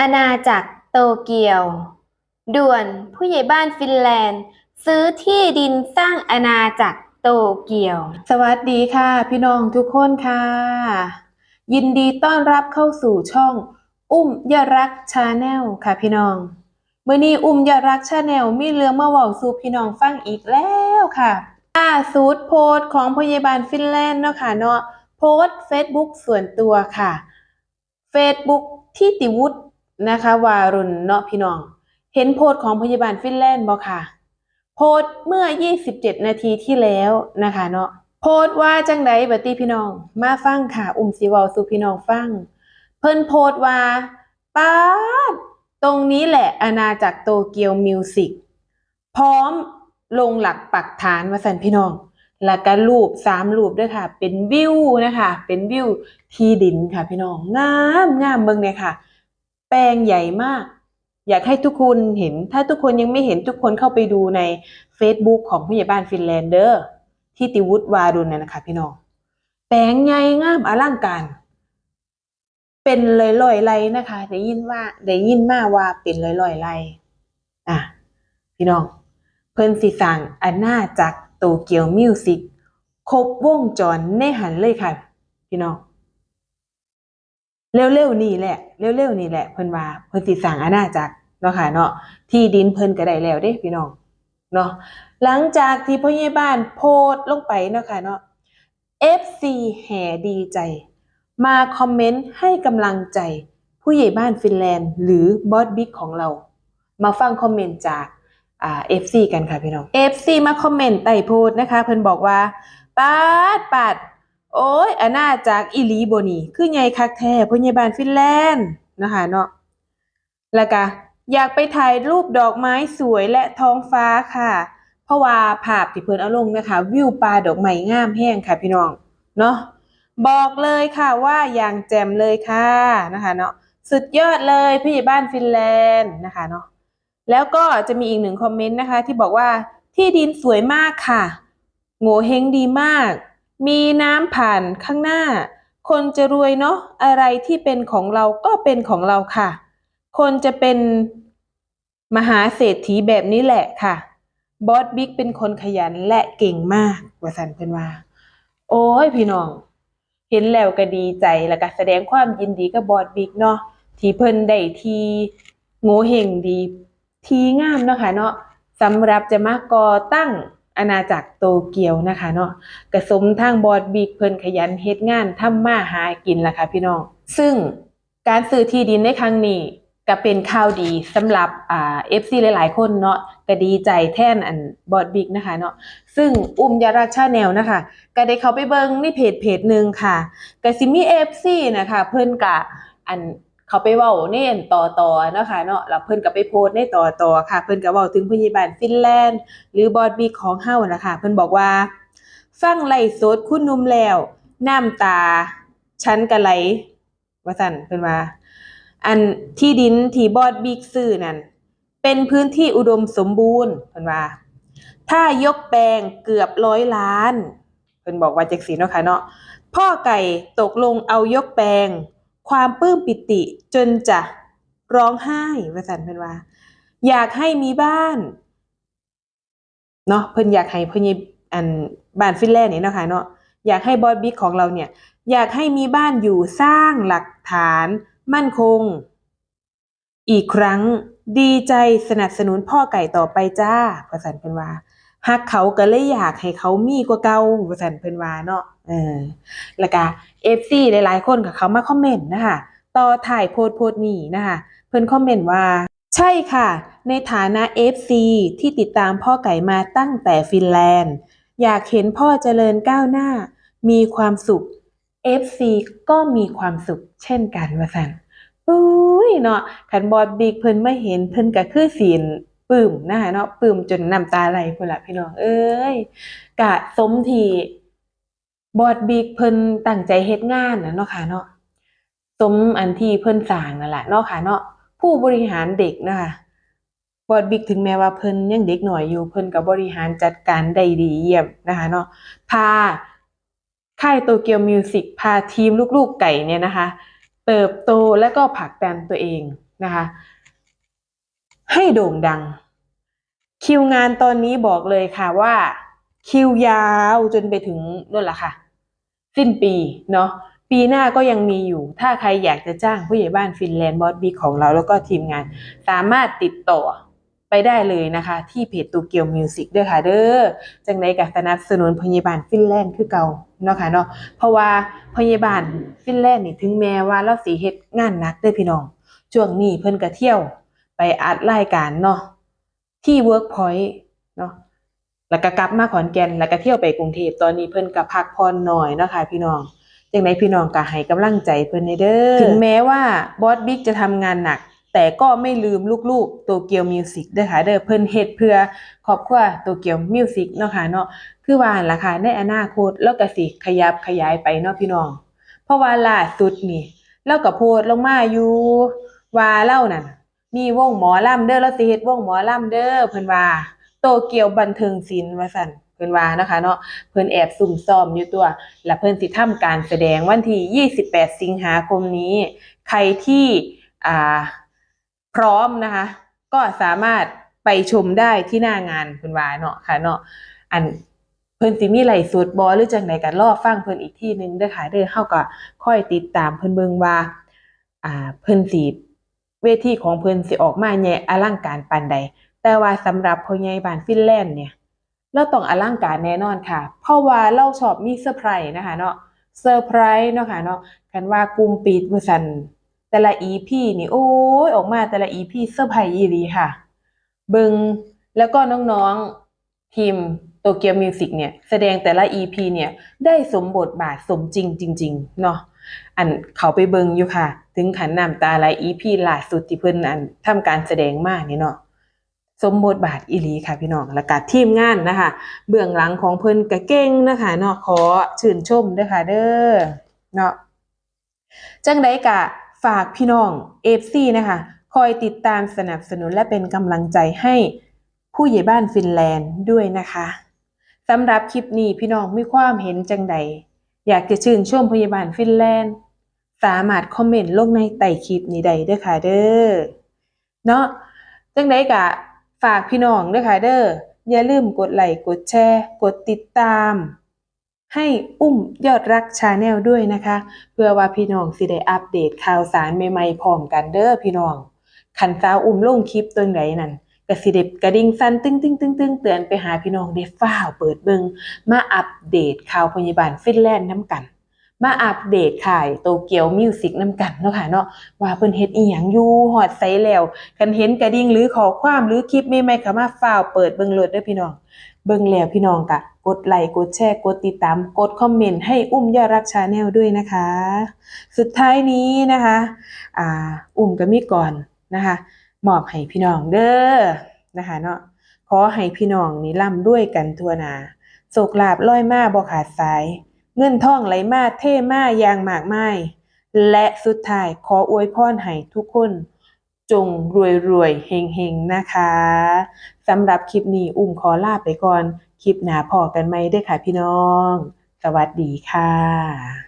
อาณาจักรโตเกียว ด่วนผู้ใหญ่บ้านฟินแลนด์ ซื้อที่ดินสร้างอาณาจักรโตเกียว สวัสดีค่ะ พี่น้องทุกคนค่ะ ยินดีต้อนรับเข้าสู่ช่อง อุ้มยารักชาแนลค่ะพี่น้องเมื่อนี้อุ้มยารักชาแนลมีเรื่องมาเว้าสู่พี่น้องฟังอีกแล้วค่ะล่าสุดโพสต์ของพยาบาลฟินแลนด์เนาะค่ะเนาะโพสต์ Facebook ส่วนตัวค่ะ Facebook ที่ติวุฒิ นะคะวารุณเนาะพี่น้อง เห็นโพสของพยาบาลฟินแลนด์บ่ค่ะ โพสเมื่อ 27 นาทีที่แล้วนะคะเนาะโพสว่าจังไดบัดนี้พี่น้อง มาฟังค่ะ อุ้มสิเว้าสู่พี่น้องฟัง เพิ่นโพสว่าป๊าตรงนี้แหละอาณาจักรโตเกียวมิวสิกพร้อมลงหลักปักฐานมาสั่นพี่น้อง แล้วก็รูปสามรูปด้วยค่ะ เป็นวิวนะคะ เป็นวิวที่ดินค่ะพี่น้อง งามงามเบิ่งเนี่ยค่ะ แปลงใหญ่มาก อยากให้ทุกคนเห็น ถ้าทุกคนยังไม่เห็นทุกคนเข้าไปดูใน Facebook ของผู้ใหญ่บ้านฟินแลนด์เดอร์ที่ติวุฒวารุณน่ะนะคะพี่น้อง แปลงใหญ่งามอลังการ เป็นลอยลอยๆไรนะคะได้ยินว่าได้ยินมาว่าเป็นลอยลอยๆไรอะพี่น้อง เพิ่นสิสร้างอาณาจักโตเกียวมิวสิกครบวงจรในหันเลยค่ะ พี่น้อง เร็วๆนี่แหละเร็วๆนี่แหละเพิ่นว่าเพิ่นสิสร้างอาณาจักรเนาะค่ะเนาะที่ดินเพิ่นก็ได้แล้วเด้พี่น้องเนาะหลังจากที่พ่อใหญ่บ้านโพสต์ลงไปเนาะค่ะเนาะ FC แห่ดีใจ มาคอมเมนต์ให้กำลังใจ ผู้ใหญ่บ้านฟินแลนด์ หรือบอสบิ๊กของเรา มาฟังคอมเมนต์จากอ่า FC กันค่ะพี่น้อง FC มาคอมเมนต์ใต้โพสต์นะคะ เพิ่นบอกว่าปาดปาด โอ้ยอาณาจากอีหลีโบนี่คือใหญ่คักแท้ผู้ใหญ่บ้านฟินแลนด์นะคะเนาะแล้วก็อยากไปถ่ายรูปดอกไม้สวยและท้องฟ้าค่ะ เพราะว่าภาพที่เพิ่นเอาลงนะคะ วิวป่าดอกไม้งามแห้งค่ะพี่น้องเนาะบอกเลยค่ะว่าอย่างแจ่มเลยค่ะนะคะเนาะสุดยอดเลยผู้ใหญ่บ้านฟินแลนด์นะคะเนาะแล้วก็จะมีอีกหนึ่งคอมเมนต์นะคะ ที่บอกว่าที่ดินสวยมากค่ะโง่เฮงดีมาก มีน้ำผ่านข้างหน้า คนจะรวยเนาะอะไรที่เป็นของเราก็เป็นของเราค่ะ คนจะเป็นมหาเศรษฐีแบบนี้แหละค่ะบอสบิ๊กเป็นคนขยันและเก่งมากว่าสันเพิ่นว่า โอ้ยพี่น้อง เห็นแล้วก็ดีใจแล้วก็แสดงความยินดีกับบอสบิ๊กเนาะที่เพิ่นได้ทีโง่เฮงดี ทีงามเนาะค่ะเนาะสำหรับจะมาก่อตั้ง อาณาจักรโตเกียวนะคะเนาะกระสมทางบอดบิ๊กเพิ่นขยันเฮ็ดงานทำมาหากินล่ะค่ะพี่น้อง ซึ่งการซื้อที่ดินในครั้งนี้ก็เป็นข่าวดีสำหรับอ่า FC หลาย ๆ คนเนาะก็ดีใจแทนอันบอดบิ๊กนะคะเนาะซึ่งอุ้มยาราชาแนลนะคะก็ได้เข้าไปเบิงในเพจเพจหนึ่งค่ะก็สิมี FC นะคะเพิ่นกะอัน เขาไปเว้าในอันต่อต่อเนาะค่ะเนาะแล้วเพิ่นก็ไปโพสในต่อต่อค่ะ เพิ่นก็เว้าถึงพยาบาลฟินแลนด์ หรือบอดบีของเฮาน่ะค่ะเพิ่นบอกว่า ฟังไล่สดคุณนุ่มแล้ว น้ำตา ฉันก็ไหลว่าซั่นเพิ่นว่าอันที่ดินที่บอดบิ๊กซื้อนั่นเป็นพื้นที่อุดมสมบูรณ์เพิ่นว่า ถ้ายกแปลงเกือบร้อยล้านเพิ่นบอกว่าจังซี่เนาะค่ะเนาะพ่อไก่ตกลงเอายกแปลง ความปลื้มปิติจนจะร้องไห้ว่าสันเพิ่นว่า อยากให้มีบ้านเนาะเพิ่นอยากให้เพิ่นอันบ้านฟินแลนด์นี่เนาะค่ะเนาะอยากให้บอสบิ๊กของเราเนี่ย อยากให้มีบ้านอยู่สร้างหลักฐานมั่นคง อีกครั้งดีใจสนับสนุนพ่อไก่ต่อไปจ้าว่าสันเพิ่นว่า ฮักเขาก็เลยอยากให้เขามีกว่าเก่าว่าสันเพิ่นว่าเนาะเออแล้วก็ FC หลายๆคนก็เขามาคอมเมนต์นะคะต่อถ่ายโพสต์โพสต์นี้นะคะเพิ่นคอมเมนต์ว่า ใช่ค่ะ ในฐานะ FC ที่ติดตามพ่อไก่มาตั้งแต่ฟินแลนด์ อยากเห็นพ่อเจริญก้าวหน้า มีความสุข FC ก็มีความสุขเช่นกันว่าซั่นอุ้ยเนาะคันบอดบิ๊กเพิ่นมาเห็นเพิ่นก็คือสิน ปลื้มนะคะเนาะปลื้มจนน้ำตาไหลพุ่นละพี่น้อง เอ้ยกะสมทีบอดบิ๊กเพิ่นตั้งใจเฮ็ดงานนะเนาะค่ะเนาะสมอันที่เพิ่นสร้างนั่นแหละเนาะค่ะเนาะผู้บริหารเด็กนะคะบอดบิ๊กถึงแม้ว่าเพิ่นยังเด็กหน่อยอยู่เพิ่นก็บริหารจัดการได้ดีเยี่ยมนะคะเนาะพาค่ายโตเกียวมิวสิกพาทีมลูกๆไก่เนี่ยนะคะ เติบโตและก็ผลักดันตัวเองนะคะ ให้โด่งดัง คิวงานตอนนี้บอกเลยค่ะว่า คิวยาวจนไปถึงนู่นแหละค่ะ สิ้นปีเนาะปีหน้าก็ยังมีอยู่ ถ้าใครอยากจะจ้างผู้ใหญ่บ้านฟินแลนด์บอสบีของเราแล้วก็ทีมงาน สามารถติดต่อไปได้เลยนะคะ ที่เพจตูเกียวมิวสิกด้วยค่ะ เด้อจังไดกับสนับสนุนพยาบาลฟินแลนด์คือเก่าเนาะค่ะเนาะเพราะว่าพยาบาลฟินแลนด์นี่ถึงแม้ว่าเราสิเฮ็ดงานหนักเด้อพี่น้องช่วงนี้เพิ่นก็เที่ยว ไปอัดรายการเนาะที่เวิร์กพอยต์เนาะแล้วก็กลับมาขอนแก่นแล้วก็เที่ยวไปกรุงเทพตอนนี้เพิ่นก็พักผ่อนหน่อยเนาะค่ะพี่น้องจังไดพี่น้องก็ให้กำลังใจเพิ่นเด้อถึงแม้ว่าบอสบิ๊กจะทำงานหนัก แต่ก็ไม่ลืมลูกๆโตเกียวมิวสิกเด้อค่ะเด้อเพิ่นเฮ็ดเพื่อครอบครัวโตเกียวมิวสิกเนาะค่ะเนาะคือว่านล่ะค่ะในอนาคตแล้วก็สิขยับขยายไปเนาะพี่น้อง เพราะว่าล่าสุดนี่เราก็โพสต์ลงมาอยู่ว่าเล่านั่น มีวงหมอลำเด้อแล้วสิเฮ็ดวงหมอลำเด้อเพิ่นว่า โตเกียวบันเทิงศิลป์ว่าซั่นเพิ่นว่านะคะเนาะเพิ่นแอบซุ่มซ้อมอยู่ตัว และเพิ่นสิทำการแสดงวันที่ 28 สิงหาคมนี้ ใครที่อ่าพร้อมนะคะ ก็สามารถไปชมได้ที่หน้างานเพิ่นว่าเนาะค่ะเนาะอันเพิ่นสิมีไลฟ์สดบ่หรือจังไดก็รอฟังเพิ่นอีกทีหนึงเด้อค่ะเด้อเฮาก็ค่อยติดตามเพิ่นเบิ่งว่าอ่าเพิ่นสิ เวทีของเพิ่นสิออกมาใหญ่อลังการปานใด แต่ว่าสำหรับพ่อใหญ่บ้านฟินแลนด์เนี่ยเราต้องอลังการแน่นอนค่ะ เพราะว่าเราชอบมีเซอร์ไพรส์นะคะเนาะเซอร์ไพรส์เนาะค่ะเนาะคันว่ากลุ่มปิดว่าซั่นแต่ละ EP นี่โอ้ยออกมาแต่ละ EP เซอร์ไพรส์อีหลีค่ะ เบิงแล้วก็น้องๆทีม ตเกียวมิวสิกเนี่ยแสดงแต่ละ EP เนี่ยได้สมบทบาทสมจริงจริงๆเนาะอันเขาไปเบิงอยู่ค่ะ ถึงขันน้ำตาไหล EP ล่าสุดที่เพิ่นอันทำการแสดงมากนี่เนาะสมบทบาทอีลีค่ะพี่น้องแล้วก็ทีมงานนะคะ เบื้องหลังของเพิ่นก็เก่งนะคะเนาะขอชื่นชมด้อค่ะเด้อเนาะจังไดกะฝากพี่น้อง FC นะคะ คอยติดตามสนับสนุนและเป็นกำลังใจให้ผู้ใหญ่บ้านฟินแลนด์ด้วยนะคะ สำหรับคลิปนี้พี่น้องมีความเห็นจังใด อยากจะชื่นชมผู้ใหญ่บ้านฟินแลนด์ สามารถคอมเมนต์ลงในใต้คลิปนี้ได้เด้อค่ะเด้อเนาะจังไดกะฝากพี่น้องเด้อค่ะเด้ออย่าลืมกดไลค์กดแชร์ กดติดตาม ให้อุ้มยอดรักชาแนลด้วยนะคะ เพื่อว่าพี่น้องสิได้อัปเดตข่าวสารใหม่ๆพร้อมกันเด้อพี่น้องคันสาวอุ้มลงคลิปตัวไหนนั่น ก็สิได้กระดิ่งสั่นตึ้งตึ้งตึ้งตึ้งเตือนไปหาพี่น้องได้ฟ้าวเปิดเบิงมาอัปเดตข่าวพยาบาลฟินแลนด์น้ำกัน มาอัปเดตข่ายโตเกียวมิวสิกน้ำกันเนาะค่ะเนาะว่าเพิ่นเฮ็ดอีหยังอยู่ฮอดไสแล้ว คันเห็นกระดิ่งหรือขอความหรือคลิปใหม่ๆเข้ามาฟ้าวเปิดเบิงโหลดเด้อพี่น้อง เบิ่งแล้วพี่น้องก็กดไลค์กดแชร์กดติดตามกดคอมเมนต์ให้อุ้มยอดรักชาแนลด้วยนะคะ สุดท้ายนี้นะคะอ่าอุ้มก็มีก่อนนะคะ มอบให้พี่น้องเด้อนะคะเนาะขอให้พี่น้องนี่ร่ำด้วยกันทั่วนาโศกลาบร้อยมาบ่ขาดสาย เงินทองไหลมาเท่มาอย่างมากมายและสุดท้ายขออวยพรให้ทุกคน จงรวยรวยๆเฮงเฮงๆนะคะสำหรับคลิปนี้อุ้มขอลาไปก่อน คลิปหน้าพอกันไหมเด้ค่ะพี่น้อง สวัสดีค่ะ